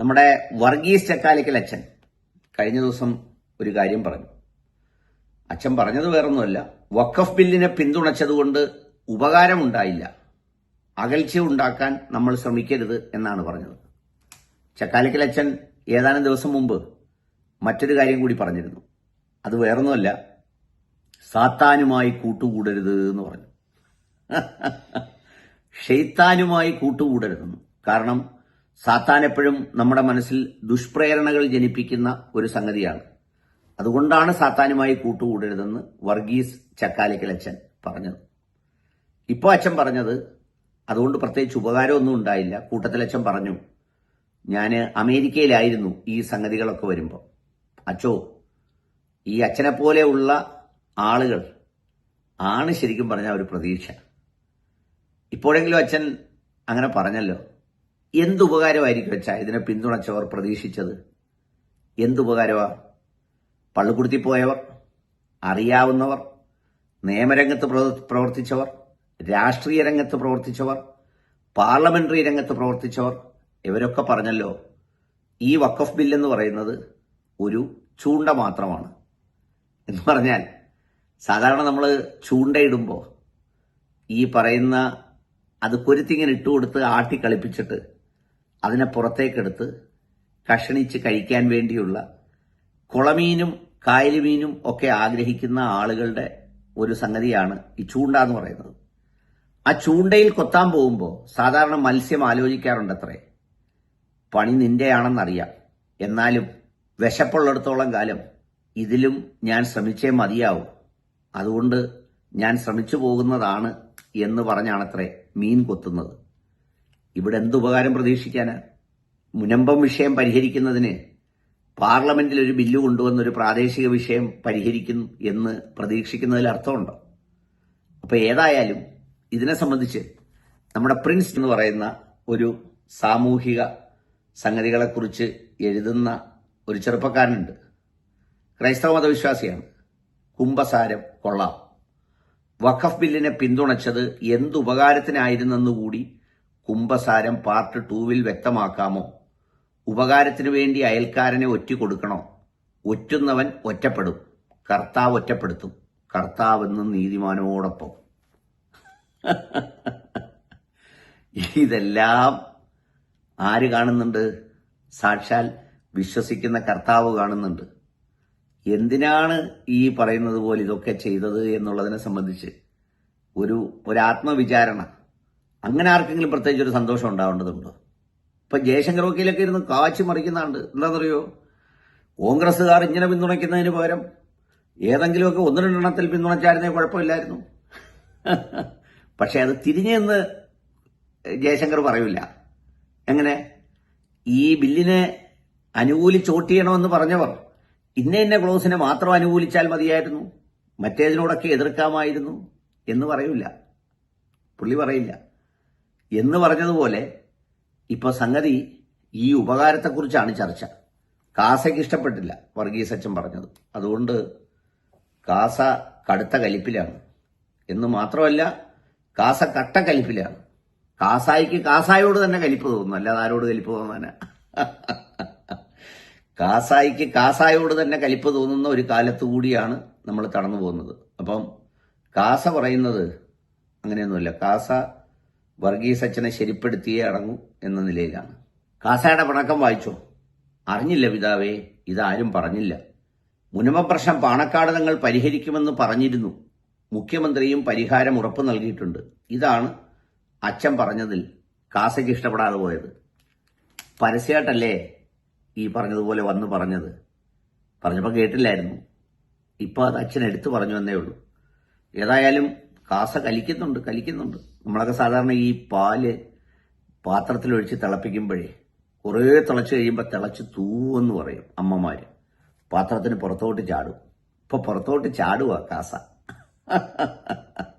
നമ്മുടെ വർഗീസ് ചക്കാലിക്കൽ അച്ഛൻ കഴിഞ്ഞ ദിവസം ഒരു കാര്യം പറഞ്ഞു. അച്ഛൻ പറഞ്ഞത് വേറൊന്നുമല്ല. വഖഫ് ബില്ലിനെ പിന്തുണച്ചതുകൊണ്ട് ഉപകാരമുണ്ടായില്ല. അകൽച്ച ഉണ്ടാക്കാൻ നമ്മൾ ശ്രമിക്കരുത് എന്നാണ് പറഞ്ഞത്. ചക്കാലിക്കൽ അച്ഛൻ ഏതാനും ദിവസം മുമ്പ് മറ്റൊരു കാര്യം കൂടി പറഞ്ഞിരുന്നു. അത് വേറൊന്നുമല്ല. സാത്താനുമായി കൂട്ടുകൂടരുത് എന്ന് പറഞ്ഞു. ഷെയ്ത്താനുമായി കൂട്ടുകൂടരുതെന്ന്. കാരണം സാത്താൻ എപ്പോഴും നമ്മുടെ മനസ്സിൽ ദുഷ്പ്രേരണകൾ ജനിപ്പിക്കുന്ന ഒരു സംഗതിയാണ്. അതുകൊണ്ടാണ് സാത്താനുമായി കൂട്ടുകൂടരുതെന്ന് വർഗീസ് ചക്കാലിക്കൽ അച്ഛൻ പറഞ്ഞത്. ഇപ്പോൾ അച്ഛൻ പറഞ്ഞത് അതുകൊണ്ട് പ്രത്യേകിച്ച് ഉപകാരമൊന്നും ഉണ്ടായില്ല. കൂട്ടത്തിൽ അച്ഛൻ പറഞ്ഞു ഞാൻ അമേരിക്കയിലായിരുന്നു ഈ സംഗതികളൊക്കെ വരുമ്പോൾ അച്ചോ ഈ അച്ഛനെ പോലെയുള്ള ആളുകൾ ആണ് ശരിക്കും പറഞ്ഞ ഒരു പ്രതീക്ഷ. ഇപ്പോഴെങ്കിലും അച്ഛൻ അങ്ങനെ പറഞ്ഞല്ലോ. എന്തുപകാരമായിരിക്കും അച്ഛാ ഇതിനെ പിന്തുണച്ചവർ പ്രതീക്ഷിച്ചത്? എന്തുപകാരമാ പള്ളിക്കുടുത്തി പോയവർ അറിയാവുന്നവർ നിയമരംഗത്ത് പ്രവർത്തിച്ചവർ രാഷ്ട്രീയ രംഗത്ത് പ്രവർത്തിച്ചവർ പാർലമെന്ററി രംഗത്ത് പ്രവർത്തിച്ചവർ ഇവരൊക്കെ പറഞ്ഞല്ലോ ഈ വക്കഫ് ബില്ലെന്ന് പറയുന്നത് ഒരു ചൂണ്ട മാത്രമാണ്. എന്ന് പറഞ്ഞാൽ സാധാരണ നമ്മൾ ചൂണ്ടയിടുമ്പോൾ ഈ പറയുന്ന അത് കൊരുത്തിങ്ങനെ ഇട്ടുകൊടുത്ത് ആട്ടി കളിപ്പിച്ചിട്ട് അതിനെ പുറത്തേക്കെടുത്ത് കഷണിച്ച് കഴിക്കാൻ വേണ്ടിയുള്ള കുളമീനും കായലുമീനും ഒക്കെ ആഗ്രഹിക്കുന്ന ആളുകളുടെ ഒരു സംഗതിയാണ് ഈ ചൂണ്ട എന്ന് പറയുന്നത്. ആ ചൂണ്ടയിൽ കൊത്താൻ പോകുമ്പോൾ സാധാരണ മത്സ്യം ആലോചിക്കാറുണ്ട് അത്രേ പണി നിന്റെയാണെന്നറിയാം. എന്നാലും വിശപ്പുള്ളിടത്തോളം കാലം ഇതിലും ഞാൻ ശ്രമിച്ചേ മതിയാവും. അതുകൊണ്ട് ഞാൻ ശ്രമിച്ചു പോകുന്നതാണ് എന്ന് പറഞ്ഞാണത്രേ മീൻ കൊത്തുന്നത്. ഇവിടെ എന്തുപകാരം പ്രതീക്ഷിക്കാനാ? മുനമ്പം വിഷയം പരിഹരിക്കുന്നതിന് പാർലമെന്റിൽ ഒരു ബില്ല് കൊണ്ടുവന്ന് ഒരു പ്രാദേശിക വിഷയം പരിഹരിക്കുന്നു എന്ന് പ്രതീക്ഷിക്കുന്നതിൽ അർത്ഥമുണ്ടോ? അപ്പൊ ഏതായാലും ഇതിനെ സംബന്ധിച്ച് നമ്മുടെ പ്രിൻസ് എന്ന് പറയുന്ന ഒരു സാമൂഹിക സംഗതികളെക്കുറിച്ച് എഴുതുന്ന ഒരു ചെറുപ്പക്കാരനുണ്ട്. ക്രൈസ്തവ മതവിശ്വാസിയാണ്. കുംഭസാരം കൊള്ളാം. വഖഫ് ബില്ലിനെ പിന്തുണച്ചത് എന്തുപകാരത്തിനായിരുന്നെന്നുകൂടി കുംഭസാരം പാർട്ട് ടൂവിൽ വ്യക്തമാക്കാമോ? ഉപകാരത്തിനു വേണ്ടി അയൽക്കാരനെ ഒറ്റിക്കൊടുക്കണോ? ഒറ്റുന്നവൻ ഒറ്റപ്പെടും. കർത്താവ് ഒറ്റപ്പെടുത്തും. കർത്താവെന്നും നീതിമാനോടൊപ്പം. ഇതെല്ലാം ആര് കാണുന്നുണ്ട്? സാക്ഷാൽ വിശ്വസിക്കുന്ന കർത്താവ് കാണുന്നുണ്ട്. എന്തിനാണ് ഈ പറയുന്നത് പോലെ ഇതൊക്കെ ചെയ്തത് എന്നുള്ളതിനെ സംബന്ധിച്ച് ഒരു ഒരാത്മവിചാരണ അങ്ങനെ ആർക്കെങ്കിലും പ്രത്യേകിച്ച് ഒരു സന്തോഷം ഉണ്ടാവേണ്ടതുണ്ടോ? ഇപ്പൊ ജയശങ്കർ വക്കീലൊക്കെ ഇരുന്ന് കാച്ചി മറിക്കുന്നുണ്ട്. എന്താണെന്നറിയോ കോൺഗ്രസ്സുകാർ ഇങ്ങനെ പിന്തുണയ്ക്കുന്നതിന് പകരം ഏതെങ്കിലുമൊക്കെ ഒന്ന് രണ്ടെണ്ണത്തിൽ പിന്തുണച്ചായിരുന്നേ കുഴപ്പമില്ലായിരുന്നു. പക്ഷേ അത് തിരിഞ്ഞെന്ന് ജയശങ്കർ പറയൂല. എങ്ങനെ? ഈ ബില്ലിനെ അനുകൂലിച്ച് വോട്ട് ചെയ്യണമെന്ന് പറഞ്ഞവർ ഇന്ന ഇന്ന ക്ലോസിനെ മാത്രം അനുകൂലിച്ചാൽ മതിയായിരുന്നു. മറ്റേതിനോടൊക്കെ എതിർക്കാമായിരുന്നു എന്ന് പറയൂല. പുള്ളി പറയില്ല. എന്ന് പറഞ്ഞതുപോലെ ഇപ്പൊ സംഗതി ഈ ഉപകാരത്തെക്കുറിച്ചാണ് ചർച്ച. കാസയ്ക്ക് ഇഷ്ടപ്പെട്ടില്ല വർഗീസ് അച്ഛൻ പറഞ്ഞത്. അതുകൊണ്ട് കാസ കടുത്ത കലിപ്പിലാണ്. എന്ന് മാത്രമല്ല കാസ കട്ട കലിപ്പിലാണ്. കാസായിക്ക് കാസായോട് തന്നെ കലിപ്പ് തോന്നുന്നു അല്ലാതെ ആരോട് കലിപ്പ് തോന്നാനാ? കാസായിക്ക് കാസായോട് തന്നെ കലിപ്പ് തോന്നുന്ന ഒരു കാലത്ത് കൂടിയാണ് നമ്മൾ കടന്നു പോകുന്നത്. അപ്പം കാസ പറയുന്നത് അങ്ങനെയൊന്നുമില്ല. കാസ വർഗീസ് അച്ഛനെ ശരിപ്പെടുത്തിയേ അടങ്ങൂ എന്ന നിലയിലാണ്. കാസയുടെ പണക്കം വായിച്ചോ? അറിഞ്ഞില്ല പിതാവേ ഇതാരും പറഞ്ഞില്ല. മുനമ പ്രശ്നം പാണക്കാട് തങ്ങൾ പരിഹരിക്കുമെന്ന് പറഞ്ഞിരുന്നു. മുഖ്യമന്ത്രിയും പരിഹാരം ഉറപ്പു നൽകിയിട്ടുണ്ട്. ഇതാണ് അച്ഛൻ പറഞ്ഞതിൽ കാസയ്ക്ക് ഇഷ്ടപ്പെടാതെ പോയത്. പരസ്യമായിട്ടല്ലേ ഈ പറഞ്ഞതുപോലെ വന്ന് പറഞ്ഞത്? പറഞ്ഞപ്പോൾ കേട്ടില്ലായിരുന്നു. ഇപ്പോൾ അത് അച്ഛൻ എടുത്തു പറഞ്ഞു എന്നേ ഉള്ളൂ. ഏതായാലും കാസ കലിക്കുന്നുണ്ട് കലിക്കുന്നുണ്ട്. നമ്മളൊക്കെ സാധാരണ ഈ പാൽ പാത്രത്തിലൊഴിച്ച് തിളപ്പിക്കുമ്പോഴേ കുറേ തിളച്ച് കഴിയുമ്പോൾ തിളച്ച് തൂവെന്ന് പറയും അമ്മമാർ പാത്രത്തിന് പുറത്തോട്ട് ചാടും. ഇപ്പൊ പുറത്തോട്ട് ചാടുക കാസ.